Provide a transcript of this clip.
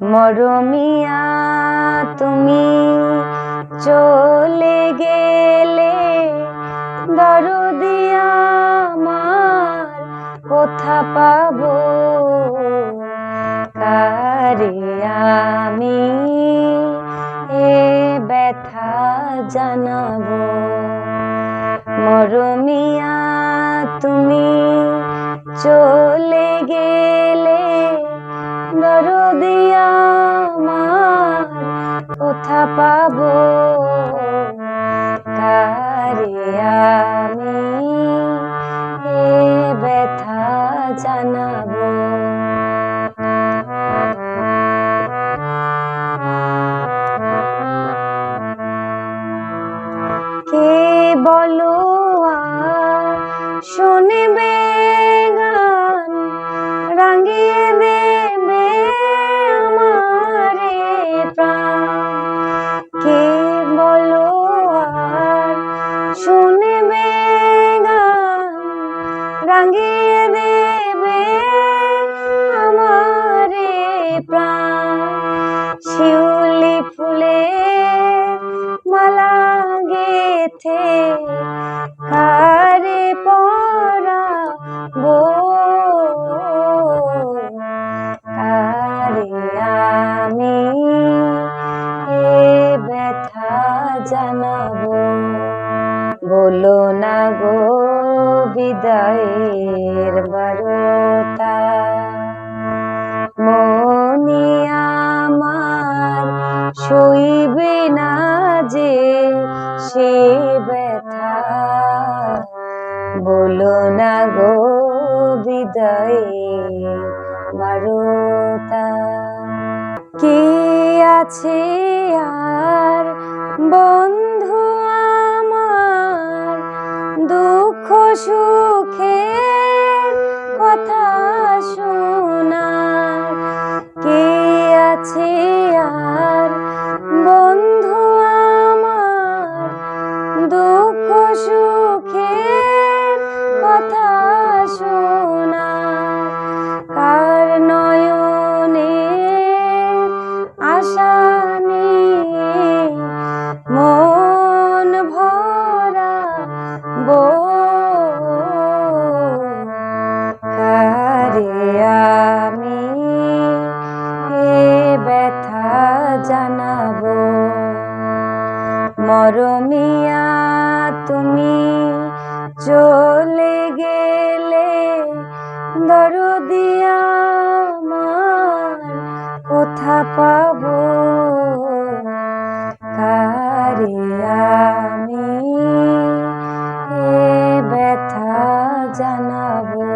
মরমিয়া, তুমি চলে গেলে দরদিয়া আমার কোথা পাবো? কারে আমি এ ব্যথা জানাব? মরমিয়া, তুমি চলে কোথা পাবো। কারে আমি এ ব্যথা জানাব। কে বলো শুনবে রাঙিয়ে দেবে আমারে প্রাণ। শিউলি ফুলের মালা গেথে কারে পরাবো কারে আমি এ ব্যথা জানাব। বলো না গো বিদায়ের বারতা। মনি আমার সইবে না যে সে ব্যথা। বলো না গো বিদায়ে বারতা। কে আছে আর বন্ধু দুঃখ সুখে কথা শোনার। কে আছে আর? বন্ধু আমার, দুঃখ সুখে কথা শোনার। কার নয়নে আশা মরমিয়া তুমি চলে গেলে দরদিয়া আমার কোথা পাব? কারে আমি এ ব্যথা জানাব?